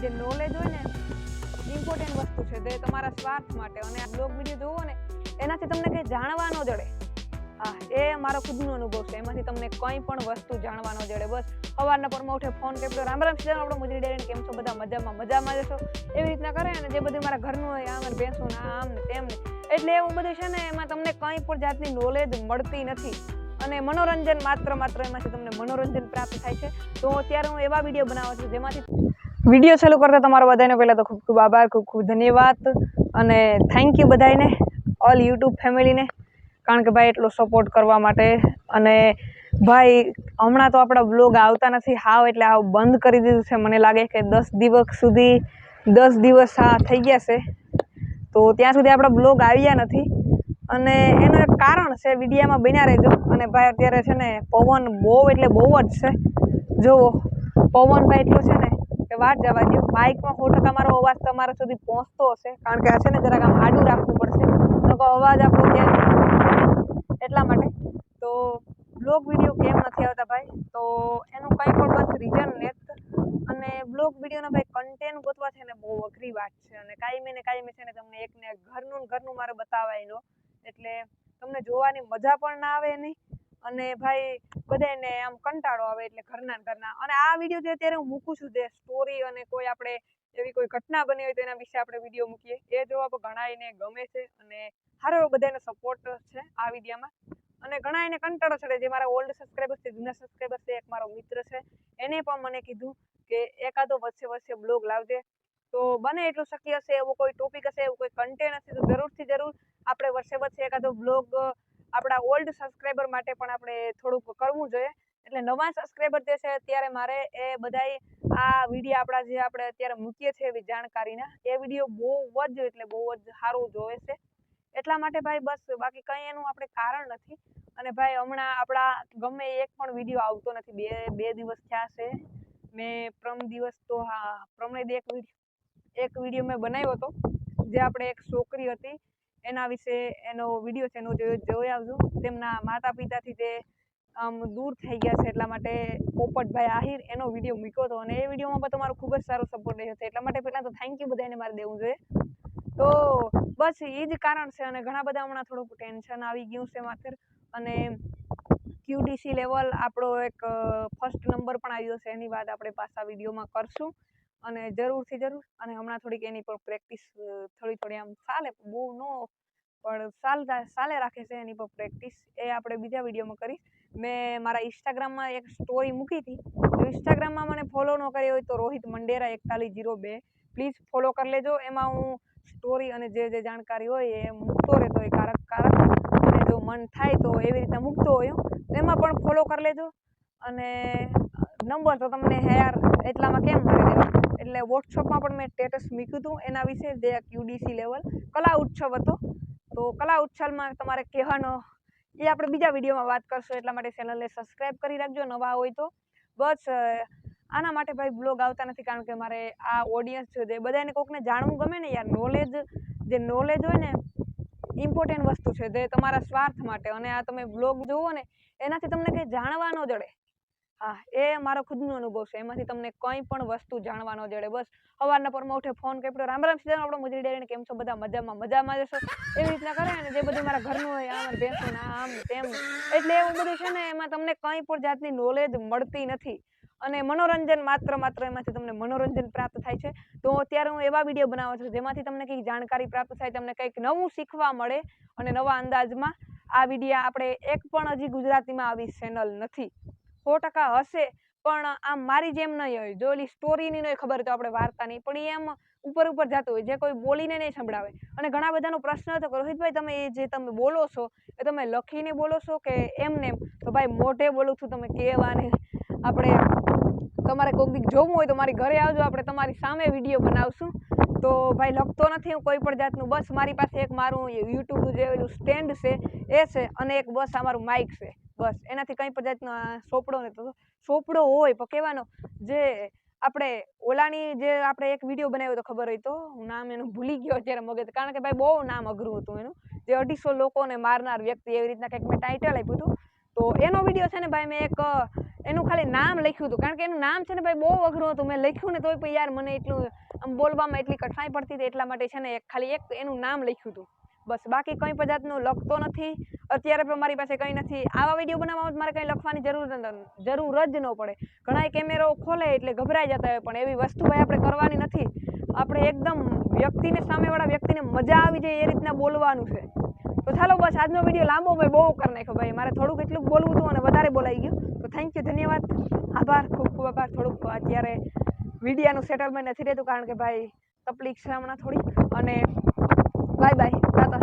જે નોલેજ હોય ને ઇમ્પોર્ટન્ટ વસ્તુ છે તે તમારા સ્વાર્થ માટે. અને બ્લોગ વીડિયો જોવો ને, એનાથી તમને કંઈ જાણવા ન જડે. હા એ મારો ખુદનો અનુભવ છે. એમાંથી તમને કંઈ પણ વસ્તુ જાણવા ન જડે. બસ, સવારના પરમાં ઉઠે ફોન કર્યો રામ રામ સીધા આપણો મજરી ડેરીને કેમ છો? બધા મજામાં મજામાં જશો એવી રીતના કરે અને જે બધું મારા ઘરનું હોય, આમ ભેંસું ને આમ ને તેમ ને. એટલે એવું બધું છે ને, એમાં તમને કંઈ પણ જાતની નોલેજ મળતી નથી. અને મનોરંજન માત્ર માત્ર એમાંથી તમને મનોરંજન પ્રાપ્ત થાય છે. તો અત્યારે હું એવા વીડિયો બનાવું છું જેમાંથી વીડિયો ચાલુ કરતા તમારો બધાને પહેલાં તો ખૂબ ખૂબ આભાર, ખૂબ ખૂબ ધન્યવાદ અને થેન્ક યુ બધાને ઓલ યુટ્યુબ ફેમિલીને કારણ કે ભાઈ એટલો સપોર્ટ કરવા માટે અને ભાઈ હમણાં તો આપણા બ્લોગ આવતા નથી, હાવ એટલે હાવ બંધ કરી દીધું છે. મને લાગે કે દસ દિવસ સુધી, દસ દિવસ આ થઈ ગયા છે. તો ત્યાં સુધી આપણા બ્લોગ આવ્યા નથી અને એનું એક કારણ છે, વિડીયામાં બન્યા રહેજો. અને ભાઈ અત્યારે છે ને પવન બહુ, એટલે બહુ જ છે. જુઓ, પવન ભાઈ એટલું છે ને વાત જવા દો માઇકમાં સો ટકા મારો અવાજ તમારા સુધી પહોંચતો હશે. કારણ કે છે ને જરાક આમ આડું રાખવું પડશે. તો અવાજ આપણો ત્યાં એટલા માટે. તો બ્લોગ વીડિયો કેમ નથી આવતા ભાઈ? તો એનું કંઈ પણ બસ રીઝન નેત અને બ્લોગ વિડીયોના ભાઈ કન્ટેન્ટ ગોતવા છે ને બહુ અઘરી વાત છે. અને કાયમે ને કાયમે છે ને તમને એકને ઘરનું ઘરનું મારે બતાવાય નો. એટલે તમને જોવાની મજા પણ ના આવે નહીં અને ભાઈ બધાને આમ કંટાળો આવે એટલે ઘરના ઘરના. અને આ વીડિયો જે અત્યારે હું મૂકું છું, જે સ્ટોરી અને કોઈ આપણે એવી કોઈ ઘટના બની હોય તો એના વિશે આપણે વીડિયો મૂકીએ. એ જોવા ઘણા ઘણાયને ગમે છે અને સારો એવો બધાને સપોર્ટ છે આ વિડીયામાં અને ઘણા એને કંટાળો ચડે. જે મારા ઓલ્ડ સબસ્ક્રાઈબર્સ છે, જૂના સબસ્ક્રાઈબર્સ છે, એક મારો મિત્ર છે, એને પણ મને કીધું કે એકાદો વચ્ચે વચ્ચે બ્લોગ લાવજે. તો બને એટલું શક્ય હશે, એવો કોઈ ટોપિક હશે, એવું કોઈ કન્ટેન્ટ હશે, તો જરૂરથી જરૂર આપણે વર્ષે વચ્ચે એકાદો બ્લોગ આપણા ઓલ્ડ સબસ્ક્રાઈબર માટે પણ આપણે થોડુંક કરવું જોઈએ. એટલે નવા સબસ્ક્રાઈબર જે છે અત્યારે મારે એ બધાય આ વીડિયો આપણા જે આપણે અત્યારે મૂકીએ છીએ એવી જાણકારીના, એ વીડિયો બહુ જ એટલે બહુ જ સારું જોવે છે. એટલા માટે ભાઈ બસ બાકી કંઈ એનું આપણે કારણ નથી. અને ભાઈ હમણાં આપણા ગમે એક પણ વીડિયો આવતો નથી. બે બે દિવસ થયા છે. મેં પ્રમ દિવસ તો હા, પ્રમણે એક વીડિયો એક વીડિયો મેં બનાવ્યો હતો. જે આપણે એક છોકરી હતી. એના વિશે એનો વીડિયો છે, એનો જોઈ આવજો. તેમના માતા પિતાથી તે આમ દૂર થઈ ગયા છે, એટલા માટે પોપટભાઈ આહિર એનો વીડિયો મૂક્યો હતો. અને એ વિડીયોમાં પણ તમારો ખૂબ જ સારો સપોર્ટ રહ્યો છે. એટલા માટે પહેલાં તો થેન્ક યુ બધાને મારે દેવું જોઈએ. તો બસ એ જ કારણ છે અને ઘણા બધા હમણાં થોડુંક ટેન્શન આવી ગયું છે માથે. અને ક્યુડીસી લેવલ આપણો એક ફર્સ્ટ નંબર પણ આવ્યો છે. એની વાત આપણે પાછા વિડીયોમાં કરશું. અને જરૂરથી જરૂર. અને હમણાં થોડીક એની પર પ્રેક્ટિસ થોડી થોડી આમ ચાલે બહુ નો, પણ ચાલતા ચાલે રાખે છે એની પર પ્રેક્ટિસ. એ આપણે બીજા વિડીયોમાં કરીશ. મેં મારા ઇન્સ્ટાગ્રામમાં એક સ્ટોરી મૂકી હતી. તો ઇન્સ્ટાગ્રામમાં મને ફોલો ન કરી હોય તો રોહિત મંડેરા એકતાલીસ જીરો બે. પ્લીઝ ફોલો કરી લેજો. એમાં હું સ્ટોરી અને જે જે જાણકારી હોય એ મૂકતો રહેતો હોય કારક કારક. અને જો મન થાય તો એવી રીતના મૂકતો હોય તેમાં પણ ફોલો કરી લેજો. અને નંબર તો તમને યાર એટલામાં કેમ મારી દેવા એટલે વોટ્સઅપમાં પણ મેં સ્ટેટસ મૂક્યું હતું. એના વિશે જે યુડીસી લેવલ કલા ઉત્સવ હતો. તો કલા ઉત્સવમાં તમારે કહેવાનો, એ આપણે બીજા વિડીયોમાં વાત કરશું. એટલા માટે ચેનલને સબસ્ક્રાઈબ કરી રાખજો, નવા હોય તો. બસ આના માટે ભાઈ બ્લોગ આવતા નથી, કારણ કે મારે આ ઓડિયન્સ છે. બધાને કોકને જાણવું ગમે ને યાર નોલેજ જે નોલેજ હોય ને ઇમ્પોર્ટન્ટ વસ્તુ છે. જે તમારા સ્વાર્થ માટે. અને આ તમે બ્લોગ જુઓ ને, એનાથી તમને કંઈ જાણવા ન જડે. હા, એ મારો ખુદનો અનુભવ છે. એમાંથી તમને કંઈ પણ વસ્તુ જાણવા ન જડે બસ સવારના પરમાં ઉઠે, ફોન કર્યો રામ રામ સીધા આપણો મજરી ડેરીને કેમ છો? બધા મજામાં મજામાં જશો એવી રીતના કરે ને જે બધું મારા ઘરનું હોય આમ ના ને આમ, તેમ. એટલે એવું બધું છે ને, એમાં તમને કંઈ પણ જાતની નોલેજ મળતી નથી. અને મનોરંજન માત્ર માત્ર એમાંથી તમને મનોરંજન પ્રાપ્ત થાય છે. તો અત્યારે હું એવા વીડિયો બનાવું છું, જેમાંથી તમને કંઈક જાણકારી પ્રાપ્ત થાય, તમને કંઈક નવું શીખવા મળે અને નવા અંદાજમાં આ વિડીયા આપણે એક પણ હજી ગુજરાતીમાં આવી ચેનલ નથી. સો ટકા હશે. પણ આમ મારી જેમ નહીં હોય. જો ઓલી સ્ટોરીની નહીં ખબર તો આપણે વાર્તાની, પણ એમ ઉપર ઉપર જતું હોય. જે કોઈ બોલીને નહીં સંભળાવે. અને ઘણા બધાનો પ્રશ્ન હતો કે, રોહિતભાઈ, તમે એ જે તમે બોલો છો, એ તમે લખીને બોલો છો કે એમને એમ? તો ભાઈ, મોઢે બોલું છું, તમે કહેવાને. આપણે તમારે કોઈક દીક જોવું હોય તો મારી ઘરે આવજો. આપણે તમારી સામે વીડિયો બનાવશું. તો ભાઈ, લખતો નથી હું કોઈ પણ જાતનું. બસ મારી પાસે એક મારું યુટ્યુબનું જે સ્ટેન્ડ છે, એ છે અને એક બસ આ મારું માઇક છે. બસ, એનાથી કંઈ પણ જાતનો સોપડો તો સોપડો હોય, પણ કહેવાનો જે આપણે ઓલાની જે આપણે એક વીડિયો બનાવ્યો તો ખબર હોય તો? હું નામ એનું ભૂલી ગયો અત્યારે મગજ, કારણ કે ભાઈ બહુ નામ અઘરું હતું એનું. જે અઢીસો લોકોને મારનાર વ્યક્તિ એવી રીતના કંઈક મેં ટાઇટલ આપ્યું હતું. તો એનો વીડિયો છે ને ભાઈ મેં એક, એનું ખાલી નામ લખ્યું હતું. કારણ કે એનું નામ છે ને ભાઈ બહુ અઘરું હતું. મેં લખ્યું ને તોય પણ યાર મને એટલું આમ બોલવામાં એટલી કઠણાઈ પડતી હતી એટલા માટે છે ને એક ખાલી એક એનું નામ લખ્યું હતું. બસ બાકી કંઈ પણ જાતનું લખતો નથી. અત્યારે પણ મારી પાસે કંઈ નથી. આવા વીડિયો બનાવવામાં મારે કંઈ લખવાની જરૂર જરૂર જ ન પડે. ઘણા કેમેરો ખોલે એટલે ગભરાઈ જતા હોય, પણ એવી વસ્તુ ભાઈ આપણે કરવાની નથી. આપણે એકદમ વ્યક્તિને સામેવાળા વ્યક્તિને મજા આવી જાય એ રીતના બોલવાનું છે. તો ચાલો બસ, આજનો વીડિયો લાંબો ભાઈ બહુ કરી નાખ્યો ભાઈ. મારે થોડુંક એટલું બોલવું હતું અને વધારે બોલાઈ ગયું. તો થેન્ક યુ ધન્યવાદ. આભાર, ખૂબ ખૂબ આભાર. થોડુંક અત્યારે વિડીયાનું સેટલમેન્ટ નથી રહેતું કારણ કે ભાઈ તકલીફ છે હમણાં થોડીક. અને Bye bye. Tata.